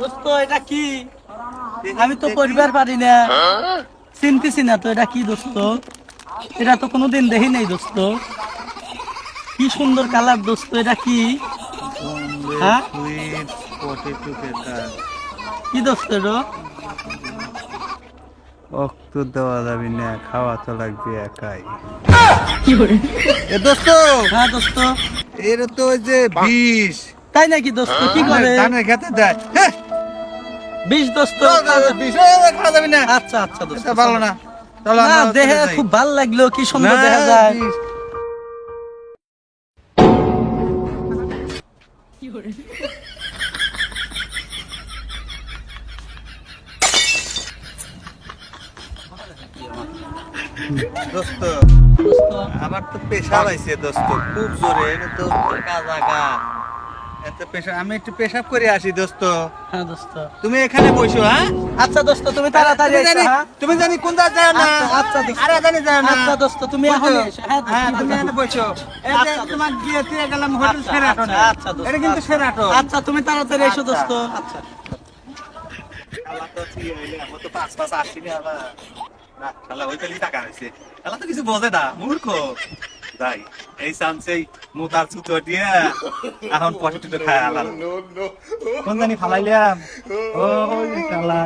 দোস্ত এটা কি? আমি তো পরিবার পারি না। চিনতেছি না তো এটা কি দোস্ত? এটা তো কোনোদিন দেখি নাই দোস্ত। কি সুন্দর কালার দোস্ত এটা কি? হ্যাঁ? কি দোস্ত অক্ত দেওয়া যাবে না খাওয়া তো লাগবে একাই। কি করে এ দোস্ত। হ্যাঁ দোস্ত। এর তো ওই যে বিষ। তাই নাকি দোস্ত? কি করে? ধানের খেতে দেয়। হ্যাঁ, বিষ দোস্ত? বিষ। খাওয়া যাবে না। আচ্ছা আচ্ছা দোস্ত ভালো না। চলো না দেখে খুব ভালো লাগল কি সুন্দর দেখা যায়। বিষ। দোস্ত আমার তো পেশাব আইছে দোস্ত। খুব জোরে তো এত পেশাব আমি একটু পেশাব করে আসি দোস্ত। হ্যাঁ দোস্ত। তুমি এখানে বসো হ্যাঁ? আচ্ছা দোস্ত তুমি তাড়াতাড়ি এসো, হ্যাঁ? তুমি জানি কোন দাঁত যায় না। আচ্ছা, আচ্ছা, দোস্ত। আরে জানি যায় না। আচ্ছা দোস্ত তুমি এখন এসো হ্যাঁ হ্যাঁ তুমি এখানে বসো। এই যে আচ্ছা, তোমার গিয়ে দিয়ে গেলাম হোটেল সেরাটন আচ্ছা, আচ্ছা, দোস্ত, এটা কিন্তু। সেরাটন আচ্ছা তুমি তাড়াতাড়ি এসো। দোস্ত। আচ্ছা। শালা তো ঠিক হইলে, আমার তো পাঁচ পাঁচ আসিনি আবার। না, শালা ওই খালি টাকা হইছে। শালা তো কিছু বোঝে না, মূর্খ। এই চান্সেই মুতার ছুতো দিয়ে এখন পটেটো খায় আলাল। কোন জানি ফালাইলাম? ওই শালা।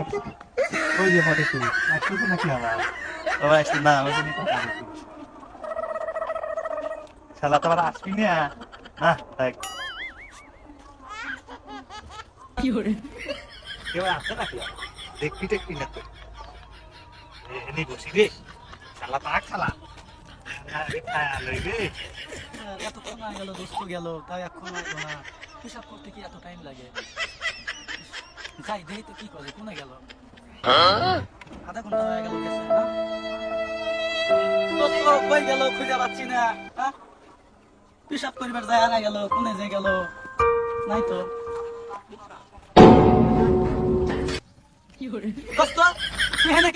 ওই যে পটেটো। আর ছুতো নাকি আবার? ও আসছে না, ওই জন্যই শালা তো আবার আসবি না। হ্যাঁ। কেউ আছে নাকি দেখবি দেখবি না তো এনে বসি রে শালা তা খালা আরে খায়া এতক্ষণ হয়ে গেল দোস্ত গেল তাই এখন না হিসাব করতে কি এত টাইম লাগে? যাই দেই তো কি করে কোনে গেল? আধা ঘণ্টা হয়ে গেল গেছে না দোস্ত কই গেল খুঁজে পাচ্ছি না হ্যাঁ? হিসাব করিবার যায় না গেল কোনে যে গেল? নাই তো। দোস্ত তুই হেনে